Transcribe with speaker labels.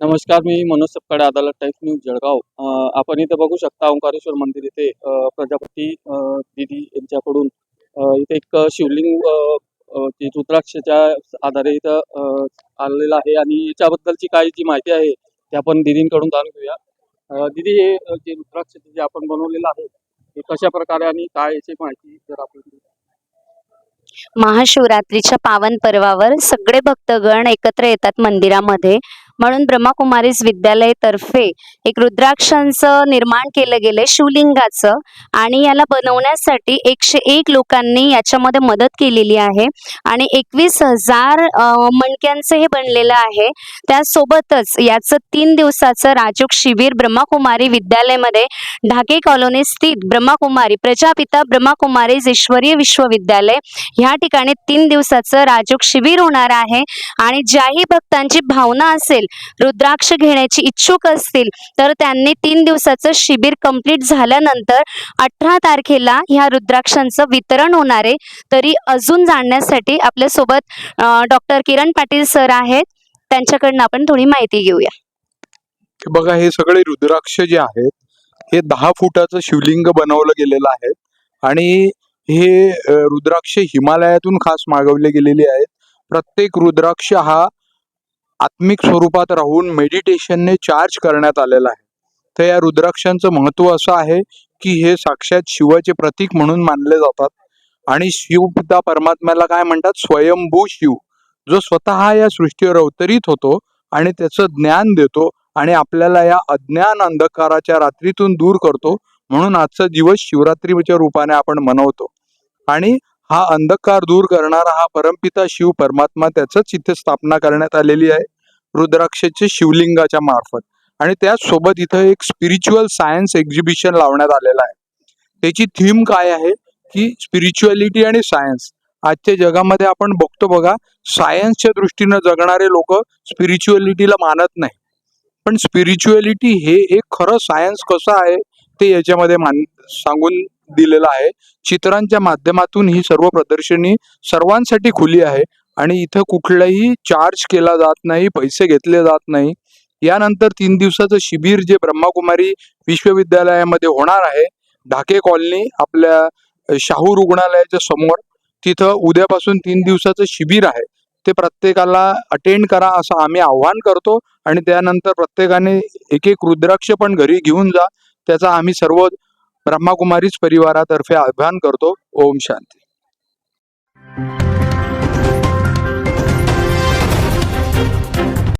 Speaker 1: नमस्कार मी Manoj Sapkale Adalat Times News Jalgaon. आपण इथे बघू शकता ओंकारेश्वर मंदिर इथे प्रजापती दिदी यांच्याकडून इथे एक शिवलिंग रुद्राक्षच्या आधारे इथं आलेलं आहे आणि याच्याबद्दलची काही जी माहिती आहे ती आपण दिदींकडून जाणून घेऊया. दिदी हे जे रुद्राक्ष जे आपण बनवलेलं आहे हे कशा प्रकारे आणि काय याची माहिती जर आपण
Speaker 2: महाशिवरात्रीच्या पावन पर्वावर सगळे भक्तगण एकत्र येतात मंदिरामध्ये. म्हणून ब्रह्माकुमारीज विद्यालय तर्फे एक रुद्राक्षांचं निर्माण केलं गेलंय शिवलिंगाचं. आणि याला बनवण्यासाठी एकशे एक लोकांनी याच्यामध्ये मदत केलेली आहे. आणि एकवीस हजार मणक्यांचं हे बनलेलं आहे. त्यासोबतच याचं तीन दिवसाचं राजूक शिबिर ब्रह्माकुमारी विद्यालयामध्ये ढाके कॉलनी स्थित ब्रह्माकुमारी प्रजापिता ब्रह्माकुमारीज ईश्वरीय विश्वविद्यालय ह्या ठिकाणी तीन दिवसाचं राजूक शिबिर होणार आहे. आणि ज्याही भक्तांची भावना असेल रुद्राक्ष घेण्याची इच्छुक असतील तर त्यांनी तीन दिवसाचं शिबिर कंप्लीट झाल्यानंतर अठरा तारखेला ह्या रुद्राक्षांचं वितरण होणार आहे. तरी अजून जाणण्यासाठी आपल्यासोबत डॉक्टर किरण पाटील सर आहेत. त्यांच्याकडनं आपण थोडी माहिती घेऊया.
Speaker 3: बघा हे सगळे रुद्राक्ष जे आहेत हे दहा फुटाचं शिवलिंग बनवलं गेलेलं आहे. आणि हे रुद्राक्ष हिमालयातून खास मागवले गेलेले आहेत. प्रत्येक रुद्राक्ष हा आत्मिक स्वरूपात राहून मेडिटेशनने चार्ज करण्यात आलेला आहे. तर या रुद्राक्षांचं महत्त्व असं आहे की हे साक्षात शिवाचे प्रतीक म्हणून मानले जातात. आणि शिवपिता परमात्म्याला काय म्हणतात? स्वयंभू शिव. जो स्वतः या सृष्टीवर अवतरित होतो आणि त्याचं ज्ञान देतो आणि आपल्याला या अज्ञान अंधकाराच्या रात्रीतून दूर करतो म्हणून आजचा दिवस शिवरात्रीच्या रूपाने आपण मनवतो. आणि हा अंधकार दूर करणारा हा परमपिता शिव परमात्मा त्याचंच इथे स्थापना करण्यात आलेली आहे. रुद्राक्षचे शिवलिंगाच्या मार्फत. आणि त्याचसोबत इथं एक स्पिरिच्युअल सायन्स एक्झिबिशन लावण्यात आलेलं आहे. त्याची थीम काय आहे? की स्पिरिच्युअलिटी आणि सायन्स आजच्या जगामध्ये आपण बघतो बघा सायन्सच्या दृष्टीनं जगणारे लोक स्पिरिच्युअलिटीला मानत नाही. पण स्पिरिच्युअलिटी हे एक खरं सायन्स कसं आहे ते याच्यामध्ये मान सांगून दिलेलं आहे. चित्रांच्या माध्यमातून ही सर्व प्रदर्शनी सर्वांसाठी खुली आहे आणि इथं कुठलाही चार्ज केला जात नाही पैसे घेतले जात नाही. यानंतर तीन दिवसाचं शिबिर जे ब्रह्माकुमारी विश्वविद्यालयामध्ये होणार आहे ढाके कॉलनी आपल्या शाहू रुग्णालयाच्या समोर तिथं उद्यापासून तीन दिवसाचं शिबिर आहे. ते प्रत्येकाला अटेंड करा असं आम्ही आव्हान करतो आणि त्यानंतर प्रत्येकाने एक एक रुद्राक्ष पण घरी घेऊन जा त्याचा आम्ही सर्व ब्रह्माकुमारीच परिवारातर्फे आवाहन करतो. ओम शांती.